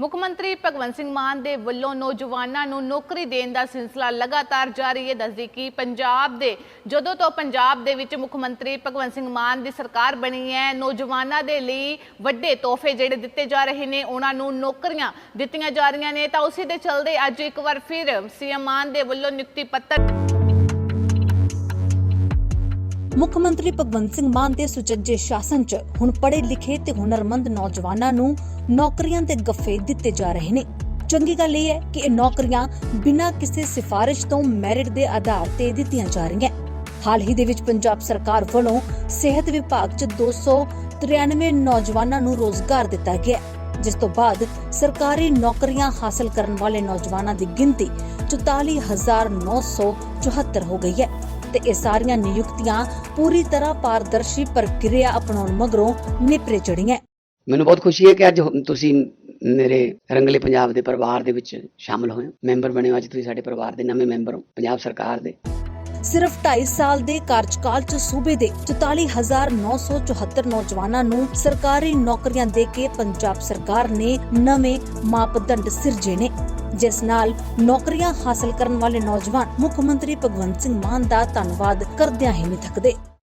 ਮੁੱਖ ਮੰਤਰੀ ਭਗਵੰਤ ਸਿੰਘ ਮਾਨ ਦੇ ਵੱਲੋਂ ਨੌਜਵਾਨਾਂ ਨੂੰ ਨੌਕਰੀ ਦੇਣ ਦਾ ਸਿਲਸਿਲਾ ਲਗਾਤਾਰ ਜਾਰੀ ਹੈ। ਦੱਸਦੀ ਕਿ ਪੰਜਾਬ ਦੇ, ਜਦੋਂ ਤੋਂ ਪੰਜਾਬ ਦੇ ਵਿੱਚ ਮੁੱਖ ਮੰਤਰੀ ਭਗਵੰਤ ਸਿੰਘ ਮਾਨ ਦੀ ਸਰਕਾਰ ਬਣੀ ਹੈ, ਨੌਜਵਾਨਾਂ ਦੇ ਲਈ ਵੱਡੇ ਤੋਹਫੇ ਜਿਹੜੇ ਦਿੱਤੇ ਜਾ ਰਹੇ ਨੇ, ਉਹਨਾਂ ਨੂੰ ਨੌਕਰੀਆਂ ਦਿੱਤੀਆਂ ਜਾ ਰਹੀਆਂ ਨੇ। ਤਾਂ ਉਸੇ ਦੇ ਚਲਦੇ ਅੱਜ ਇੱਕ ਵਾਰ ਫਿਰ ਸੀਐਮ ਮਾਨ ਦੇ ਵੱਲੋਂ ਨਿਯੁਕਤੀ ਪੱਤਰ ਮੁੱਖ ਮੰਤਰੀ ਭਗਵੰਤ ਸਿੰਘ ਮਾਨ ਦੇ ਸੁਚੱਜੇ ਸ਼ਾਸਨ 'ਚ ਹੁਣ ਪੜ੍ਹੇ ਲਿਖੇ ਤੇ ਹੁਨਰਮੰਦ ਨੌਜਵਾਨਾਂ ਨੂੰ ਨੌਕਰੀਆਂ ਦੇ ਗੱਫੇ ਦਿੱਤੇ ਜਾ ਰਹੇ ਨੇ। ਚੰਗੀ ਗੱਲ ਇਹ ਹੈ ਕਿ ਇਹ ਨੌਕਰੀਆਂ ਬਿਨਾਂ ਕਿਸੇ ਸਿਫਾਰਿਸ਼ ਤੋਂ ਮੈਰਿਟ ਦੇ ਆਧਾਰ ਤੇ ਦਿੱਤੀਆਂ ਜਾ ਰਹੀਆਂ। ਹਾਲ ਹੀ ਦੇ ਵਿੱਚ ਪੰਜਾਬ ਸਰਕਾਰ ਵੱਲੋਂ ਸਿਹਤ ਵਿਭਾਗ 'ਚ 293 ਨੌਜਵਾਨਾਂ ਨੂੰ ਰੋਜ਼ਗਾਰ ਦਿੱਤਾ ਗਿਆ ਜਿਸ ਤੋਂ ਬਾਅਦ ਸਰਕਾਰੀ ਨੌਕਰੀਆਂ ਹਾਸਲ ਕਰਨ ਵਾਲੇ ਨੌਜਵਾਨਾਂ ਦੀ ਗਿਣਤੀ 44974 ਹੋ ਗਈ ਹੈ ਤੇ ਇਹ ਸਾਰੀਆਂ ਨਿਯੁਕਤੀਆਂ ਪੂਰੀ ਤਰ੍ਹਾਂ ਪਾਰਦਰਸ਼ੀ ਪ੍ਰਕਿਰਿਆ ਅਪਣਾਉਣ ਮਗਰੋਂ ਨਿਪਰੇ ਚੜੀਆਂ ਮੈਨੂੰ ਬਹੁਤ ਖੁਸ਼ੀ ਹੈ ਕਿ ਅੱਜ ਤੁਸੀਂ ਮੇਰੇ ਰੰਗਲੇ ਪੰਜਾਬ ਦੇ ਪਰਿਵਾਰ ਦੇ ਵਿੱਚ ਸ਼ਾਮਲ ਹੋਏ ਹੋ। ਮੈਂਬਰ ਬਣੇ ਹੋ ਅੱਜ ਤੁਸੀਂ ਸਾਡੇ ਪਰਿਵਾਰ ਦੇ ਨਵੇਂ ਮੈਂਬਰ ਹੋ, ਪੰਜਾਬ ਸਰਕਾਰ ਦੇ। ਸਿਰਫ 2.5 ਸਾਲ ਦੇ ਕਾਰਜਕਾਲ 'ਚ ਸੂਬੇ ਦੇ 44974 ਨੌਜਵਾਨਾਂ ਨੂੰ ਸਰਕਾਰੀ ਨੌਕਰੀਆਂ ਦੇ ਕੇ ਪੰਜਾਬ ਸਰਕਾਰ ਨੇ ਨਵੇਂ ਮਾਪਦੰਡ ਸਿਰਜੇ ਨੇ, ਜਿਸ ਨਾਲ ਨੌਕਰੀਆਂ ਹਾਸਲ ਕਰਨ ਵਾਲੇ ਨੌਜਵਾਨ ਮੁੱਖ ਮੰਤਰੀ ਭਗਵੰਤ ਸਿੰਘ ਮਾਨ ਦਾ ਧੰਨਵਾਦ ਕਰਦਿਆਂ ਹੀ ਨਹੀਂ ਥੱਕਦੇ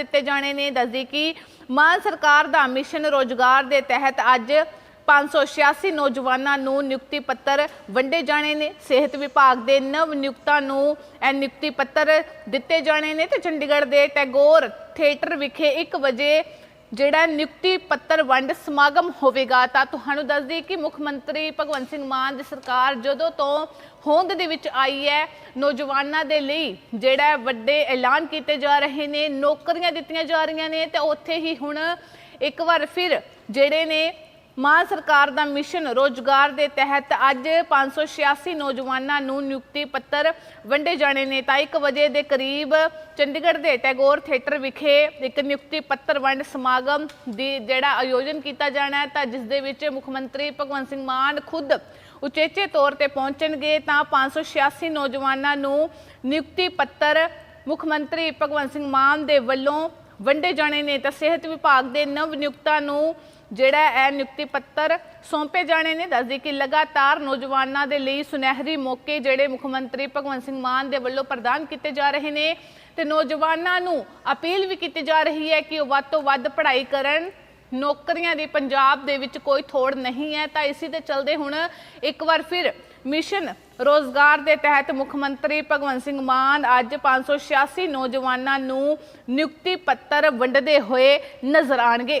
ਦਿੱਤੇ ਜਾਣੇ ਨੇ। ਦੱਸਦੀ ਕਿ ਮਾਨ ਸਰਕਾਰ ਦਾ ਮਿਸ਼ਨ ਰੋਜ਼ਗਾਰ ਦੇ ਤਹਿਤ ਅੱਜ 586 ਨੌਜਵਾਨਾਂ ਨੂੰ ਨਿਯੁਕਤੀ ਪੱਤਰ ਵੰਡੇ ਜਾਣੇ ਨੇ। ਸਿਹਤ ਵਿਭਾਗ ਦੇ ਨਵ ਨਿਯੁਕਤਾਂ ਨੂੰ ਇਹ ਨਿਯੁਕਤੀ ਪੱਤਰ ਦਿੱਤੇ ਜਾਣੇ ਨੇ ਤੇ ਚੰਡੀਗੜ੍ਹ ਦੇ ਟੈਗੋਰ ਥੀਏਟਰ ਵਿਖੇ 1 ਵਜੇ ਜਿਹੜਾ ਨਿਯੁਕਤੀ ਪੱਤਰ ਵੰਡ ਸਮਾਗਮ ਹੋਵੇਗਾ, ਤਾਂ ਤੁਹਾਨੂੰ ਦੱਸ ਦਈਏ ਕਿ ਮੁੱਖ ਮੰਤਰੀ ਭਗਵੰਤ ਸਿੰਘ ਮਾਨ ਦੀ ਸਰਕਾਰ ਜਦੋਂ ਤੋਂ ਹੋਂਦ ਦੇ ਵਿੱਚ ਆਈ ਹੈ, ਨੌਜਵਾਨਾਂ ਦੇ ਲਈ ਜਿਹੜਾ ਵੱਡੇ ਐਲਾਨ ਕੀਤੇ ਜਾ ਰਹੇ ਨੇ, ਨੌਕਰੀਆਂ ਦਿੱਤੀਆਂ ਜਾ ਰਹੀਆਂ ਨੇ, ਤੇ ਉੱਥੇ ਹੀ ਹੁਣ ਇੱਕ ਵਾਰ ਫਿਰ ਜਿਹੜੇ ਨੇ ਮਾਨ ਸਰਕਾਰ ਦਾ ਮਿਸ਼ਨ ਰੋਜ਼ਗਾਰ ਦੇ ਤਹਿਤ ਅੱਜ 586 ਨੌਜਵਾਨਾਂ ਨੂੰ ਨਿਯੁਕਤੀ ਪੱਤਰ ਵੰਡੇ ਜਾਣੇ ਨੇ। ਤਾਂ 1 ਵਜੇ ਦੇ ਕਰੀਬ ਚੰਡੀਗੜ੍ਹ ਦੇ ਟੈਗੋਰ ਥੀਏਟਰ ਵਿਖੇ ਇੱਕ ਨਿਯੁਕਤੀ ਪੱਤਰ ਵੰਡ ਸਮਾਗਮ ਦੀ ਜਿਹੜਾ ਆਯੋਜਨ ਕੀਤਾ ਜਾਣਾ ਹੈ, ਤਾਂ ਜਿਸ ਦੇ ਵਿੱਚ ਮੁੱਖ ਮੰਤਰੀ ਭਗਵੰਤ ਸਿੰਘ ਮਾਨ ਖੁਦ ਉਚੇਚੇ ਤੌਰ ਤੇ ਪਹੁੰਚਣਗੇ। ਤਾਂ 586 ਨੌਜਵਾਨਾਂ ਨੂੰ ਨਿਯੁਕਤੀ ਪੱਤਰ ਮੁੱਖ ਮੰਤਰੀ ਭਗਵੰਤ ਸਿੰਘ ਮਾਨ ਦੇ ਵੱਲੋਂ ਵੰਡੇ ਜਾਣੇ ਨੇ। ਤਾਂ ਸਿਹਤ ਵਿਭਾਗ ਦੇ ਨਵ ਨਿਯੁਕਤਾਂ ਨੂੰ ਜਿਹੜਾ ਇਹ ਨਿਯੁਕਤੀ ਪੱਤਰ ਸੌਂਪੇ ਜਾਣੇ ਨੇ, ਦੱਸਦੀ ਕਿ ਲਗਾਤਾਰ ਨੌਜਵਾਨਾਂ ਦੇ ਲਈ ਸੁਨਹਿਰੀ ਮੌਕੇ ਜਿਹੜੇ ਮੁੱਖ ਮੰਤਰੀ ਭਗਵੰਤ ਸਿੰਘ ਮਾਨ ਦੇ ਵੱਲੋਂ ਪ੍ਰਦਾਨ ਕੀਤੇ ਜਾ ਰਹੇ ਨੇ ਤੇ ਨੌਜਵਾਨਾਂ ਨੂੰ ਅਪੀਲ ਵੀ ਕੀਤੀ ਜਾ ਰਹੀ ਹੈ ਕਿ ਉਹ ਵੱਧ ਤੋਂ ਵੱਧ ਪੜ੍ਹਾਈ ਕਰਨ। ਨੌਕਰੀਆਂ ਦੀ ਪੰਜਾਬ ਦੇ ਵਿੱਚ ਕੋਈ ਥੋੜ ਨਹੀਂ ਹੈ। ਤਾਂ ਇਸੇ ਦੇ ਚਲਦੇ ਹੁਣ ਇੱਕ ਵਾਰ ਫਿਰ ਮਿਸ਼ਨ ਰੋਜ਼ਗਾਰ ਦੇ ਤਹਿਤ ਮੁੱਖ ਮੰਤਰੀ ਭਗਵੰਤ ਸਿੰਘ ਮਾਨ ਅੱਜ 586 ਨੌਜਵਾਨਾਂ ਨੂੰ ਨਿਯੁਕਤੀ ਪੱਤਰ ਵੰਡਦੇ ਹੋਏ ਨਜ਼ਰ ਆਣਗੇ